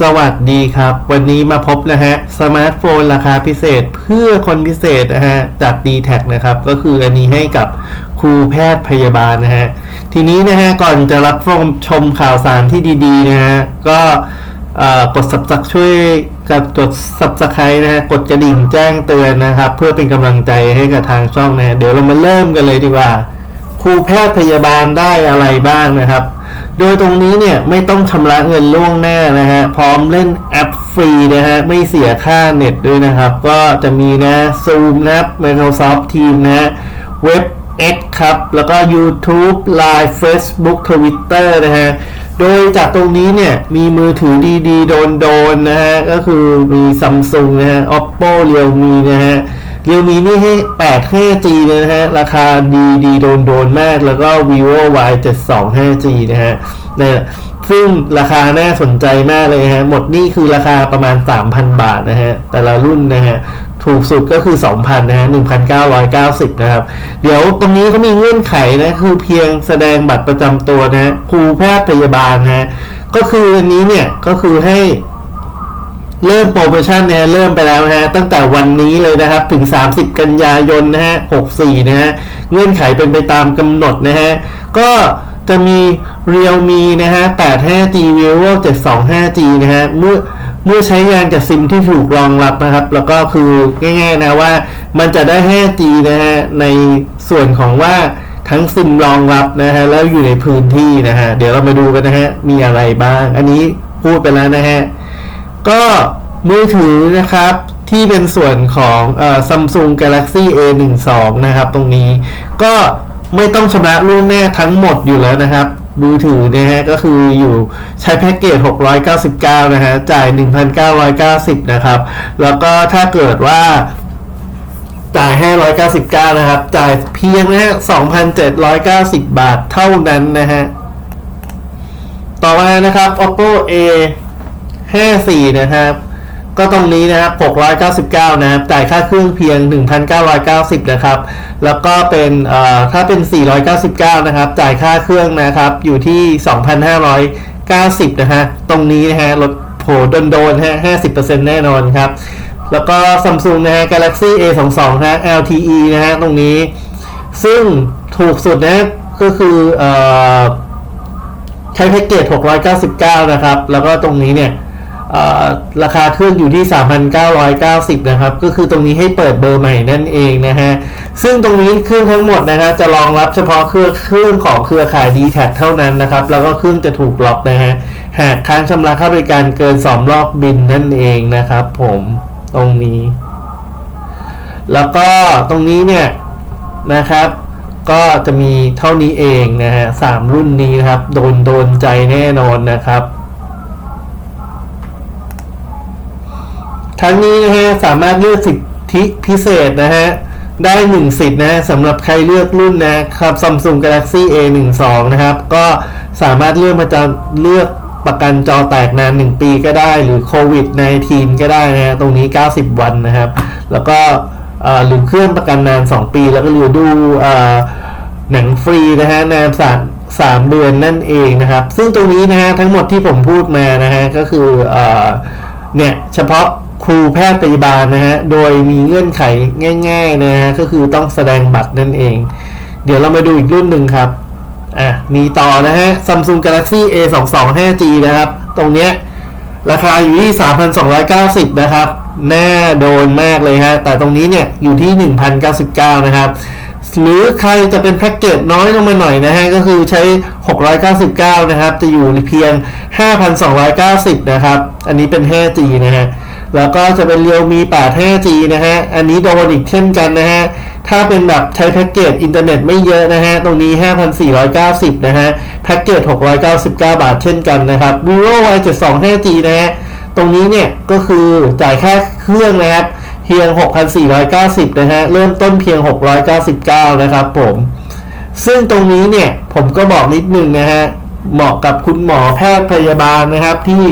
สวัสดีครับ วันนี้มาพบนะฮะสมาร์ทโฟนราคาพิเศษเพื่อคนพิเศษนะฮะจาก d t แทนะครับ ก็คืออันนี้ให้กับครูแพทย์พยาบาลนะฮะทีนี้นะฮะก่อนจะรับชมข่าวสารที่ดีๆนะฮะก็กด subscribe ช่วยกับกด subscribe นะฮะกดกระดิ่งแจ้งเตือนนะครับ เพื่อเป็นกำลังใจให้กับทางช่องนะฮะเดี๋ยวเรามาเริ่มกันเลยดีกว่า ครูแพทย์พยาบาลได้อะไรบ้างนะครับ โดยตรงนี้เนี่ยไม่ต้องชำระเงินล่วงหน้านะฮะ พร้อมเล่นแอปฟรีนะฮะ ไม่เสียค่าเน็ตด้วยนะครับ ก็จะมีนะ Zoom นะ Microsoft Teams นะฮะ Web X ครับ แล้วก็ YouTube Line Facebook Twitter นะฮะ โดยจากตรงนี้เนี่ยมีมือถือดีๆ โดนๆนะฮะ ก็คือมี Samsung นะฮะ Oppo Realme นะฮะ เรียวมีนี่ให้8 5G นะฮะ ราคาดีดีโดนโดนมาก แล้วก็ vivo y 7 2 5G นะฮะนี่ยซึ่งราคาน่าสนใจมากเลยฮะ หมดนี่คือราคาประมาณ 3,000 บาทนะฮะ แต่ละรุ่นนะฮะ ถูกสุดก็คือ 2,000 นะฮะ 1,990 นะครับ เดี๋ยวตรงนี้เขามีเงื่อนไขนะ คือเพียงแสดงบัตรประจำตัวนะครูแพทย์พยาบาลนะก็คืออันนี้เนี่ย ก็คือให้ เริ่มโปรโมชั่นเนี่ยเริ่มไปแล้วนะฮะตั้งแต่วันนี้เลยนะครับ ถึง 30 กันยายนนะฮะ64 นะฮะเงื่อนไขเป็นไปตามกำหนดนะฮะ ก็จะมี Realme นะฮะ 85G Vivo 725G นะฮะเมื่อเมื่อใช้งานกับซิมที่ถูกรองรับนะครับ แล้วก็คือง่ายๆนะว่ามันจะได้ 5G นะฮะในส่วนของว่าทั้งซิมรองรับนะฮะแล้วอยู่ในพื้นที่นะฮะเดี๋ยวเรามาดูกันนะฮะมีอะไรบ้าง อันนี้พูดไปแล้วนะฮะ ก็มือถือนะครับที่เป็นส่วนของเอ่อ Samsung Galaxy A12 นะครับ ตรงนี้ก็ไม่ต้องชำระล่วงหน้าทั้งหมดอยู่แล้วนะครับมือถือนะฮะก็คืออยู่ใช้แพ็กเกจ 699 นะฮะจ่าย 1,990 นะครับ แล้วก็ถ้าเกิดว่าจ่าย 599 นะครับ จ่ายเพียงนะฮะ 2,790 บาทเท่านั้นนะฮะ ต่อมานะครับ oppo a 54 นะครับ ก็ตรงนี้นะครับ 699 นะครับ จ่ายค่าเครื่องเพียง 1,990 นะครับ แล้วก็เป็นเอ่อถ้าเป็น 499 นะครับ จ่ายค่าเครื่องนะครับ อยู่ที่ 2,590 นะฮะ ตรงนี้นะฮะลดโผโดนๆฮะ 50%แน่นอนครับ แล้วก็ Samsung นะฮะ Galaxy A22 นะฮะ LTE นะฮะ ตรงนี้ ซึ่งถูกสุดนะก็คือเอ่อใช้แพ็กเกจ 699 นะครับ แล้วก็ตรงนี้เนี่ย ราคาเครื่องอยู่ที่ 3,990 นะครับ ก็คือตรงนี้ให้เปิดเบอร์ใหม่นั่นเองนะฮะ ซึ่งตรงนี้เครื่องทั้งหมดนะฮะจะรองรับเฉพาะเครื่องเครื่องของเครือข่าย d t แทเท่านั้นนะครับ แล้วก็เครื่องจะถูกล็อกนะฮะ หากค้างชำระค่าบริการเกิน 2 รอบบินนั่นเองนะครับผมตรงนี้ แล้วก็ตรงนี้เนี่ยนะครับ ก็จะมีเท่านี้เองนะฮะสามรุ่นนี้นะครับ โดนโดนใจแน่นอนนะครับ ทั้งนี้นะฮะสามารถเลือกสิทธิพิเศษนะฮะได้หนึ่งสิทธิ์นะสำหรับใครเลือกรุ่นนะครับ Samsung Galaxy A12 นะครับ ก็สามารถเลือกมาจะเลือกประกันจอแตกนาน 1 ปีก็ได้ หรือโควิด -19 ก็ได้นะฮะตรงนี้ 90 วันนะครับ แล้วก็หรือเครื่องประกันนาน 2 ปี แล้วก็หลือดูอหนังฟรีนะฮะนานสามสามเดือนนั่นเองนะครับ ซึ่งตรงนี้นะฮะทั้งหมดที่ผมพูดมานะฮะก็คืออเนี่ยเฉพาะ ครูแพทย์พยาบาลนะฮะ โดยมีเงื่อนไขง่าย ๆ นะฮะ ก็คือต้องแสดงบัตรนั่นเอง เดี๋ยวเรามาดูอีกรุ่นหนึ่งครับ อะ มีต่อนะฮะ Samsung Galaxy A22 5G นะครับ ตรงเนี้ยราคาอยู่ที่ 3,290 นะครับแน่โดนมากเลยฮะ แต่ตรงนี้เนี่ยอยู่ที่ 1,099 นะครับ หรือใครจะเป็นแพ็กเกจน้อยลงมาหน่อยนะฮะ ก็คือใช้ 699 นะครับ จะอยู่เพียง 5,290 นะครับ อันนี้เป็น 5G นะฮะ แล้วก็จะเป็น Realme 8 5G นะฮะ อันนี้โดนอีกเช่นกันนะฮะ ถ้าเป็นแบบใช้แพ็กเกจอินเทอร์เน็ตไม่เยอะนะฮะ ตรงนี้ 5,490 นะฮะ แพ็กเกจ 699 บาทเช่นกันนะครับ vivo y 7 2 5G นะฮะ ตรงนี้เนี่ยก็คือจ่ายแค่เครื่องนะครับ เพียง 6,490 นะฮะ เริ่มต้นเพียง 699 นะครับผม ซึ่งตรงนี้เนี่ยผมก็บอกนิดนึงนะฮะ เหมาะกับคุณหมอแพทย์พยาบาลนะครับที่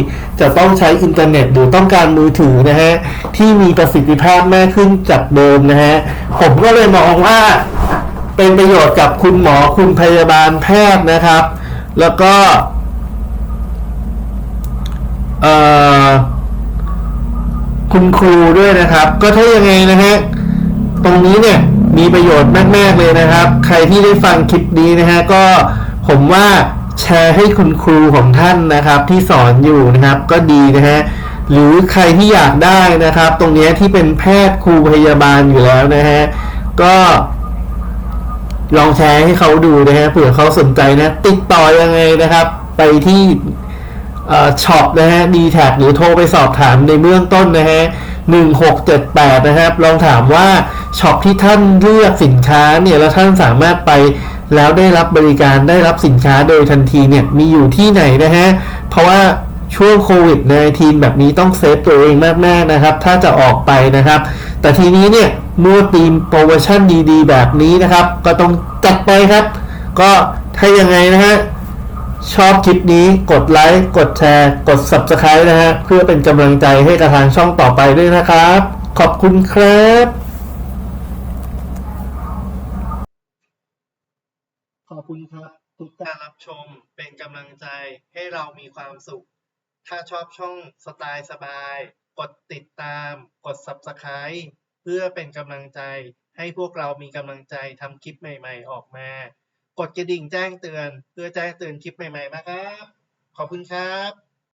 จะต้องใช้อินเทอร์เน็ตหรือต้องการมือถือนะฮะที่มีประสิทธิภาพมากขึ้นจากเดิมนะฮะผมก็เลยมองว่าเป็นประโยชน์กับคุณหมอคุณพยาบาลแพทย์นะครับ แล้วก็คุณครูด้วยนะครับ ก็ถ้ายังไงนะฮะตรงนี้เนี่ยมีประโยชน์มาก ๆ เลยนะครับ ใครที่ได้ฟังคลิปนี้นะฮะก็ผมว่า แชร์ให้คุณครูของท่านนะครับ ที่สอนอยู่นะครับก็ดีนะฮะหรือใครที่อยากได้นะครับ ตรงนี้ที่เป็นแพทย์ครูพยาบาลอยู่แล้วนะฮะก็ลองแชร์ให้เขาดูนะฮะเผื่อเขาสนใจนะ ติดต่อยังไงนะครับ ไปที่ช็อปนะฮะดีแท็หรือโทรไปสอบถามในเบื้องต้นนะฮะหนึ่งหกเจ็ดแปดนะครับ ลองถามว่าช็อปที่ท่านเลือกสินค้าเนี่ย แล้วท่านสามารถไป แล้วได้รับบริการได้รับสินค้าโดยทันทีเนี่ยมีอยู่ที่ไหนนะฮะ เพราะว่าช่วงโควิดในทีนแบบนี้ต้องเซฟตัวเองมากๆนะครับ ถ้าจะออกไปนะครับ แต่ทีนี้เนี่ยเมื่อทีมโปรโมชั่นดีๆ แบบนี้นะครับ ก็ต้องจัดไปครับ ก็ถ้ายังไงนะฮะ ชอบคลิปนี้กดไลค์กดแชร์ กด Subscribe นะฮะ เพื่อเป็นกำลังใจให้กับทางช่องต่อไปด้วยนะครับ ขอบคุณครับ ขอบคุณครับ ทุกการรับ ชมเป็นกำลังใจให้เรามีความสุข ถ้าชอบช่องสไตล์สบาย กดติดตาม กด Subscribe เพื่อเป็นกำลังใจให้พวกเรามีกำลังใจทำคลิปใหม่ๆออกมา กดกระดิ่งแจ้งเตือน เพื่อแจ้งเตือนคลิปใหม่ๆนะครับ ขอบคุณครับ